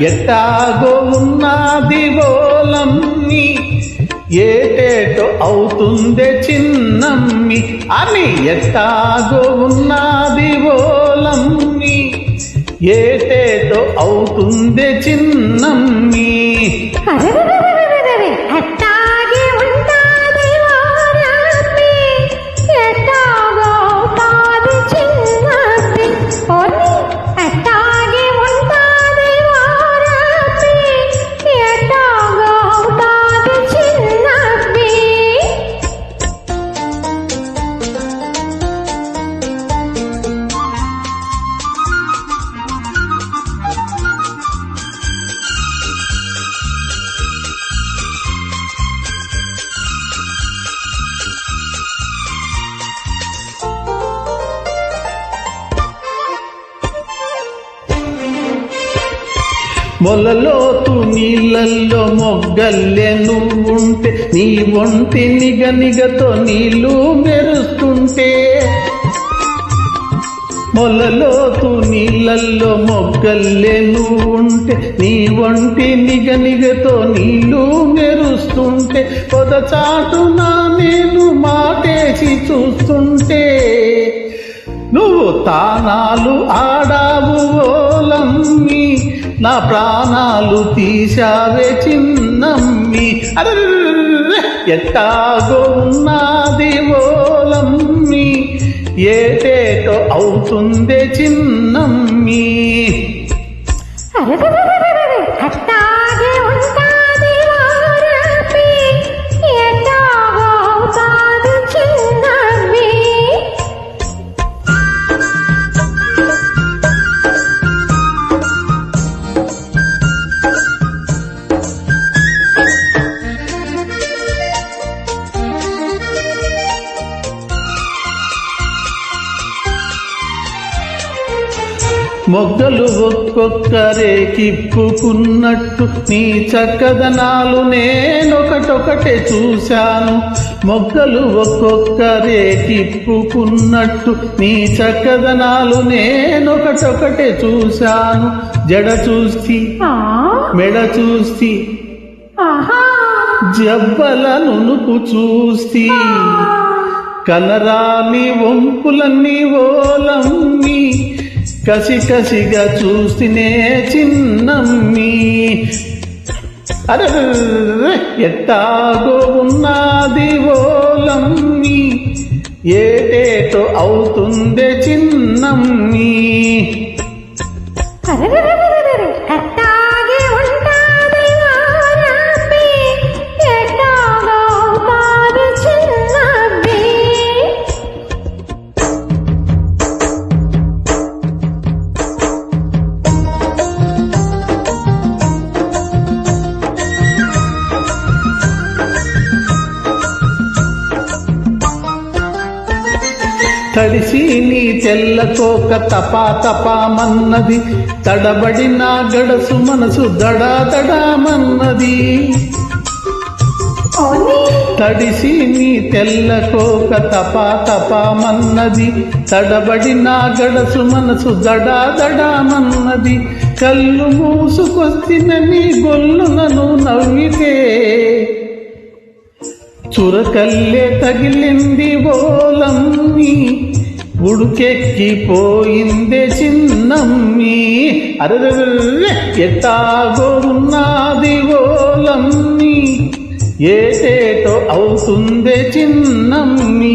ఎట్టాగో ఉన్నది ఓలమ్మి ఏటేటో అవుతుందే చిన్నమ్మి అని ఎట్టాగో ఉన్నది ఓలమ్మి ఏటేటో అవుతుందే చిన్నమ్మి మొలలోతు నీళ్ళల్లో మొగ్గల్లే నువ్వుంటే నీ ఒంటి నిగ నిగతో నీళ్ళు మెరుస్తుంటే. మొలలోతు నీళ్ళల్లో మొగ్గల్లే నువ్వుంటే నీ ఒంటి నిగ నిగతో నీళ్ళు మెరుస్తుంటే. పొదచాటున నేను మాటేసి చూస్తుంటే. నువ్వు తానాలు ఆడావు నా ప్రాణాలు తీశావే చిన్నమ్మి. ఎట్టాగో ఉన్నది ఓలమ్మి ఏటేటో అవుతుందే చిన్నమ్మి. మొగ్గలు ఒక్కొక్కరే కిప్పుకున్నట్టు నీ చక్కదనాలు నేనొకటొకటే చూశాను. మొగ్గలు ఒక్కొక్కరే కిప్పుకున్నట్టు నీ చక్కదనాలు నేనొకటొకటే చూశాను. జడ చూసి మెడ చూసి ఆహా, జబ్బల నునుపు చూసి కలరాని వంపులన్నీ ఓలమ్మి కసి కసిగా చూస్తేనే చిన్నమ్మి. అరే ఎట్టాగో ఉన్నది ఓలమ్మి ఏటేటో అవుతుందే చిన్నమ్మి. అరే కలిసి నీ తెల్ల తోక తపా తపామన్నది నా గడసు మనసు దడా దడామన్నది ఓని, తడిసి నీ తెల్ల కోక తపా తపామన్నది నా గడసు మనసు దడా దడామన్నది కళ్ళు మూసుకొచ్చిన నీ గొల్లులను నవ్వితే చురకల్లే తగిలింది ఓలమ్మి ఉడుకెక్కిపోయిందే చిన్నమ్మి. అరెరెరెరె ఎట్టాగో ఉన్నది ఓలమ్మి? ఏటేటో అవుతుందే చిన్నమ్మి.